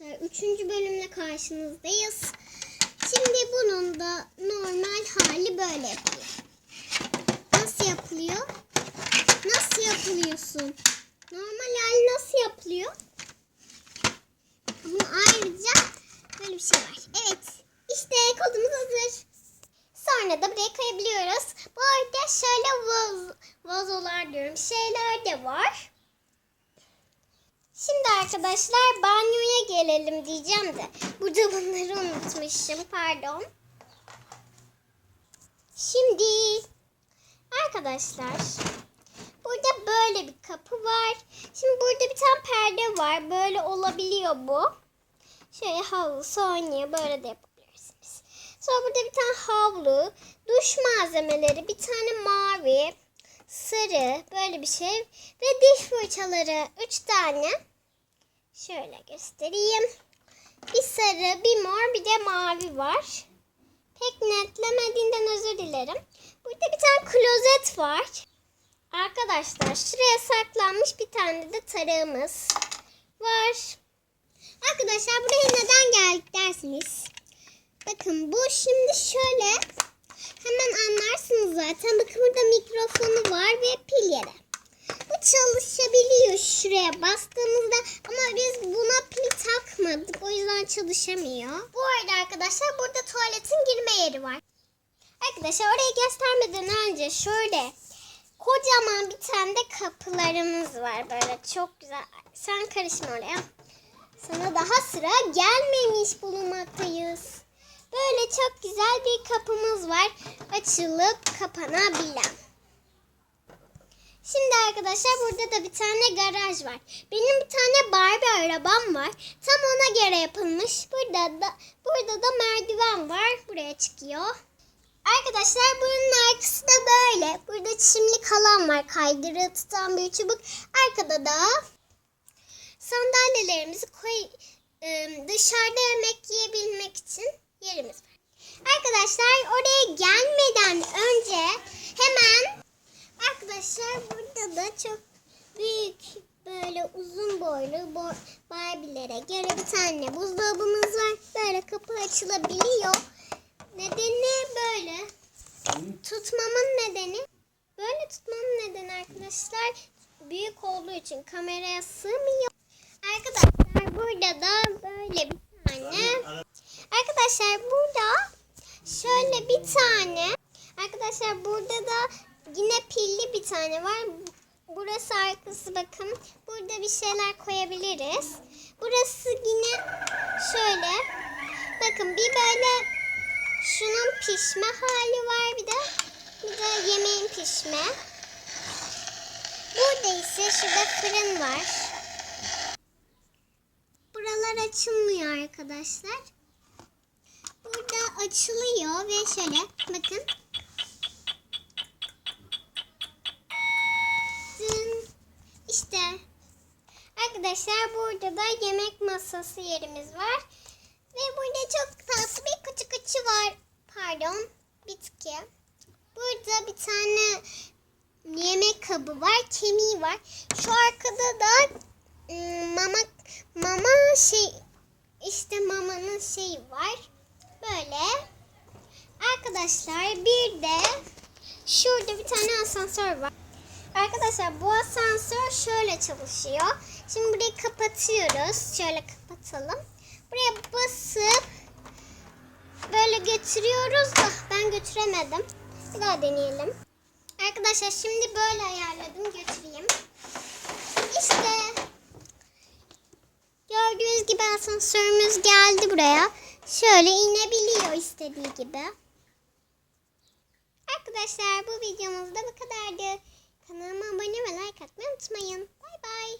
Üçüncü bölümle karşınızdayız. Şimdi bunun da normal hali böyle yapılıyor. Nasıl yapılıyor? Nasıl yapılıyorsun? Normal hali nasıl yapılıyor? Bunun ayrıca böyle bir şey var. Evet. İşte kodumuz hazır. Sonra da buraya koyabiliyoruz. Bu arada şöyle vaz, vazolar diyorum. Şeyler de var. Şimdi arkadaşlar banyoya gelelim diyeceğim de. Burada bunları unutmuşum. Pardon. Şimdi arkadaşlar burada böyle bir kapı var. Şimdi burada bir tane perde var. Böyle olabiliyor bu. Şöyle havlu, sonya böyle de yapabilirsiniz. Sonra burada bir tane havlu, duş malzemeleri, bir tane mavi, sarı böyle bir şey ve diş fırçaları 3 tane. Şöyle göstereyim. Bir sarı, bir mor, bir de mavi var. Pek netlemediğinden özür dilerim. Burada bir tane klozet var. Arkadaşlar şuraya saklanmış bir tane de tarağımız var. Arkadaşlar buraya neden geldik dersiniz? Bakın bu şimdi şöyle hemen anlarsınız zaten. Bakın burada mikrofonu çalışamıyor. Bu arada arkadaşlar burada tuvaletin girme yeri var. Arkadaşlar orayı göstermeden önce şöyle kocaman bir tane de kapılarımız var. Böyle çok güzel. Sen karışma oraya. Sana daha sıra gelmemiş bulunmaktayız. Böyle çok güzel bir kapımız var. Açılıp kapanabilen. Şimdi arkadaşlar burada da bir tane garaj var. Benim bir tane Barbie arabam var. Tam ona göre yapılmış. Burada da burada da merdiven var. Buraya çıkıyor. Arkadaşlar bunun arkası da böyle. Burada çimlik alan var. Kaydırı tutan bir çubuk. Arkada da sandalyelerimizi koy ıı, dışarıda yemek yiyebilmek için yerimiz var. Arkadaşlar oraya gelmeden önce hemen arkadaşlar burada da çok büyük böyle uzun boylu bo Barbie'lere göre bir tane buzdolabımız var. Böyle kapı açılabiliyor. Nedeni böyle. Tutmamın nedeni böyle tutmamın nedeni arkadaşlar büyük olduğu için kameraya sığmıyor. Arkadaşlar burada da böyle bir tane. Arkadaşlar burada şöyle bir tane. Arkadaşlar burada da yine pilli bir tane var. Burası arkası bakın. Burada bir şeyler koyabiliriz. Burası yine şöyle. Bakın bir böyle şunun pişme hali var bir de. Bir de yemeğin pişme. Burada ise şurada fırın var. Buralar açılmıyor arkadaşlar. Burada açılıyor ve şöyle bakın. Arkadaşlar burada da yemek masası yerimiz var. Ve burada çok tatlı bir küçük küçü var. Pardon bitki. Burada bir tane yemek kabı var. Kemiği var. Şu arkada da ım, mama mama şey işte mamanın şeyi var. Böyle. Arkadaşlar bir de şurada bir tane asansör var. Arkadaşlar bu asansör şöyle çalışıyor. Şimdi burayı kapatıyoruz. Şöyle kapatalım. Buraya basıp böyle götürüyoruz da ben götüremedim. Bir daha deneyelim. Arkadaşlar şimdi böyle ayarladım. Götüreyim. İşte gördüğünüz gibi asansörümüz geldi buraya. Şöyle inebiliyor istediği gibi. Arkadaşlar bu videomuz da bu kadardı. Kanalıma abone ve like atmayı unutmayın. Bay bay.